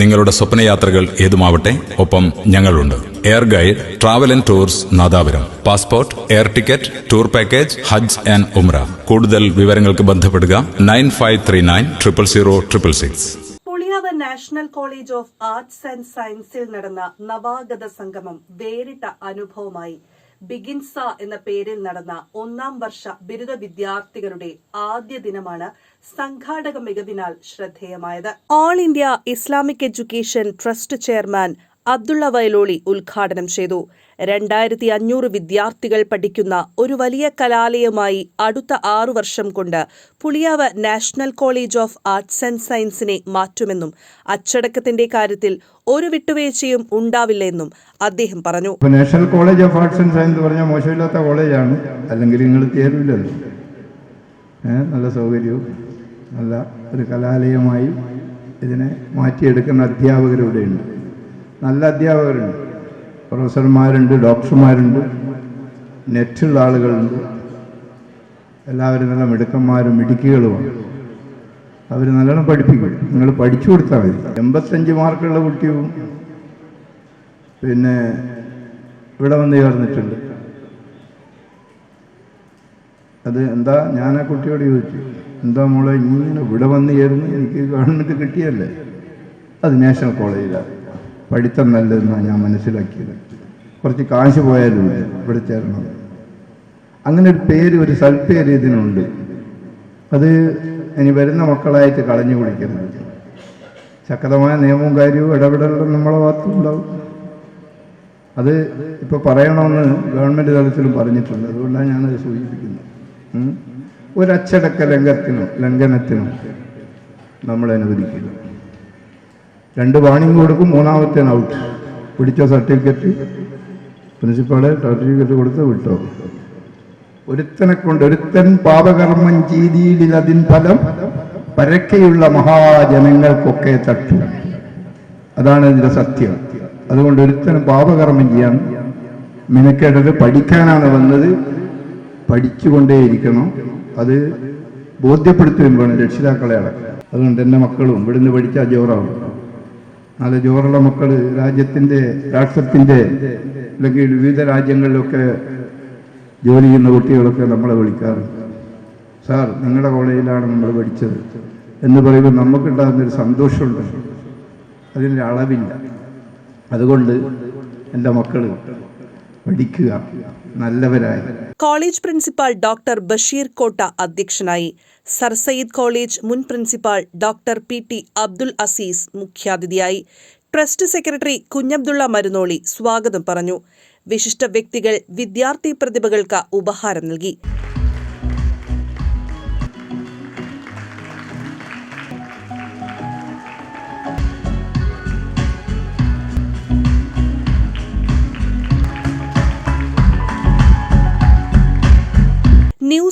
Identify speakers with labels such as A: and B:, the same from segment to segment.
A: നിങ്ങളുടെ സ്വപ്നയാത്രകൾ ഏതുമാവട്ടെ ഒപ്പം ഞങ്ങളുണ്ട്. Air guide travel and tours Nadapuram. Passport air ticket tour package Hajj and Umrah കൂടുതൽ വിവരങ്ങൾക്ക് ബന്ധപ്പെടുക nine five three nine triple zero triple six.
B: Puliyavu national college of arts and സയൻസിൽ നടന്ന നവാഗത സംഗമം വേറിട്ട അനുഭവമായി. ബിഗിൻസ എന്ന പേരിൽ നടന്ന ഒന്നാം വർഷ ബിരുദ വിദ്യാർത്ഥികളുടെ ആദ്യ ദിനമാണ് സംഘാടക മികവിനാൽ ശ്രദ്ധേയമായത്. All India Islamic education trust chairman Abdulla Vayaloli ഉദ്ഘാടനം ചെയ്തു. രണ്ടായിരത്തി അഞ്ഞൂറ് വിദ്യാർത്ഥികൾ പഠിക്കുന്ന ഒരു വലിയ കലാലയമായി അടുത്ത ആറു വർഷം കൊണ്ട് Puliyavu National College of Arts and സയൻസിനെ മാറ്റുമെന്നും അച്ചടക്കത്തിന്റെ കാര്യത്തിൽ ഒരു വിട്ടുവീഴ്ചയും ഉണ്ടാവില്ല എന്നും അദ്ദേഹം പറഞ്ഞു.
C: National college of arts and science പറഞ്ഞാൽ മോശമില്ലാത്ത കോളേജാണ്. അല്ലെങ്കിൽ നിങ്ങൾ നല്ല സൗകര്യവും നല്ല ഒരു കലാലയമായി ഇതിനെ മാറ്റിയെടുക്കുന്ന അധ്യാപകരിവിടെയുണ്ട് നല്ല അധ്യാപകരുണ്ട്. പ്രൊഫസർമാരുണ്ട് ഡോക്ടർമാരുണ്ട് നെറ്റുള്ള ആളുകളുണ്ട്. എല്ലാവരും നല്ല മിടുക്കന്മാരും മിടുക്കികളുമാണ്. അവർ നല്ലോണം പഠിപ്പിക്കും. നിങ്ങൾ പഠിച്ചു കൊടുത്താൽ മതി. എൺപത്തഞ്ച് മാർക്കുള്ള കുട്ടിയും പിന്നെ ഇവിടെ വന്ന് ചേർന്നിട്ടുണ്ട്. അത് എന്താ ഞാൻ ആ കുട്ടിയോട് ചോദിച്ചു. എന്താ മോളെ ഇങ്ങനെ ഇവിടെ വന്ന് ചേർന്ന് എനിക്ക് ഗവൺമെന്റ് കിട്ടിയല്ലേ? അത് നാഷണൽ കോളേജിലാണ്. പഠിത്തം നല്ലതെന്നാണ് ഞാൻ മനസ്സിലാക്കിയത്. കുറച്ച് കാശ് പോയാലും ഇവിടെ ചേരണം. അങ്ങനെ ഒരു പേര് ഒരു സൽപ്പേര് ഇതിനുണ്ട്. അത് ഇനി വരുന്ന മക്കളായിട്ട് കളഞ്ഞു കുടിക്കരുത്. ശക്തമായ നിയമവും കാര്യവും ഇടപെടലും നമ്മളെ ഭാഗത്തുണ്ടാവും അത് ഇപ്പോൾ പറയണമെന്ന് ഗവൺമെന്റ് തലത്തിലും പറഞ്ഞിട്ടുണ്ട്. അതുകൊണ്ടാണ് ഞാനത് സൂചിപ്പിക്കുന്നത്. ഒരച്ചടക്ക ലംഘനത്തിനോ ലംഘനത്തിനോ നമ്മൾ അനുവദിക്കില്ല. രണ്ട് കൊടുക്കും മൂന്നാമത്തെ ഔട്ട് പിടിച്ച സർട്ടിഫിക്കറ്റ് പ്രിൻസിപ്പാളെ സർട്ടിഫിക്കറ്റ് കൊടുത്ത് വിട്ടോ. ഒരുത്തനെ കൊണ്ട് ഒരുത്തൻ പാപകർമ്മം ചെയ്തിയിൽ അതിൻ ഫലം പരക്കെയുള്ള മഹാജനങ്ങൾക്കൊക്കെ തട്ടു അതാണ് ഇതിന്റെ സത്യം. അതുകൊണ്ട് ഒരുത്തനും പാപകർമ്മം ചെയ്യാൻ മിനക്കേണ്ടത് പഠിക്കാനാണ് വന്നത്. പഠിച്ചുകൊണ്ടേയിരിക്കണം. അത് ബോധ്യപ്പെടുത്തുകയും വേണം രക്ഷിതാക്കളെ അടക്കം. അതുകൊണ്ട് എന്റെ മക്കളും ഇവിടുന്ന് പഠിച്ചാൽ ജോറാവും. നല്ല ജോറുള്ള മക്കൾ രാജ്യത്തിന്റെ രാഷ്ട്രത്തിന്റെ അല്ലെങ്കിൽ വിവിധ രാജ്യങ്ങളിലൊക്കെ ജോലി ചെയ്യുന്ന കുട്ടികളൊക്കെ നമ്മളെ വിളിക്കാറുണ്ട് സാർ നിങ്ങളുടെ കോളേജിലാണ് നമ്മൾ പഠിച്ചത്. എന്ന് പറയുമ്പോൾ നമുക്കുണ്ടാകുന്നൊരു സന്തോഷമുണ്ട്. അതിന്റെ അളവില്ല. അതുകൊണ്ട് എന്റെ മക്കൾ പഠിക്കുക. നല്ലവരായി.
B: College principal doctor Basheer Kotta അധ്യക്ഷനായി. സർ സയ്യിദ് കോളേജ് മുൻ principal doctor P T Abdul Azeez മുഖ്യാതിഥിയായി. ട്രസ്റ്റ് സെക്രട്ടറി കുഞ്ഞബ്ദുള്ള മരുന്നോളി സ്വാഗതം പറഞ്ഞു. വിശിഷ്ട വ്യക്തികൾ വിദ്യാർത്ഥി പ്രതിഭകൾക്ക് ഉപഹാരം നൽകി.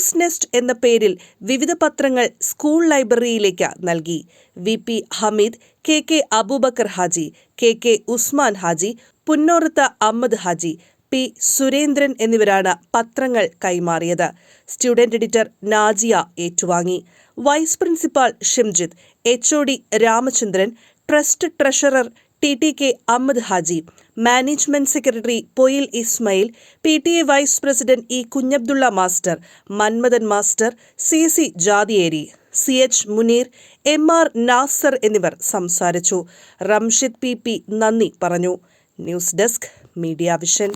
B: ന്യൂസ് നെസ്റ്റ് എന്ന പേരിൽ വിവിധ പത്രങ്ങൾ സ്കൂൾ ലൈബ്രറിയിലേക്ക് നൽകി. V P Hameed K K Aboobacker Haji K K Usman Haji Punnorath Ahammed Haji P Surendran എന്നിവരാണ് പത്രങ്ങൾ കൈമാറിയത്. സ്റ്റുഡന്റ് എഡിറ്റർ നാജിയ ഏറ്റുവാങ്ങി. Vice principal Shimjith H O D Ramachandran trust treasurer T T K Ahammed Haji management secretary Poyil Ismail P T A vice president E Kunhabdulla master Manmadhan master C C Jathiyeri C H Muneer M R Nasar എന്നിവർ സംസാരിച്ചു. Ramshid P P നന്ദി പറഞ്ഞു. News desk media vision.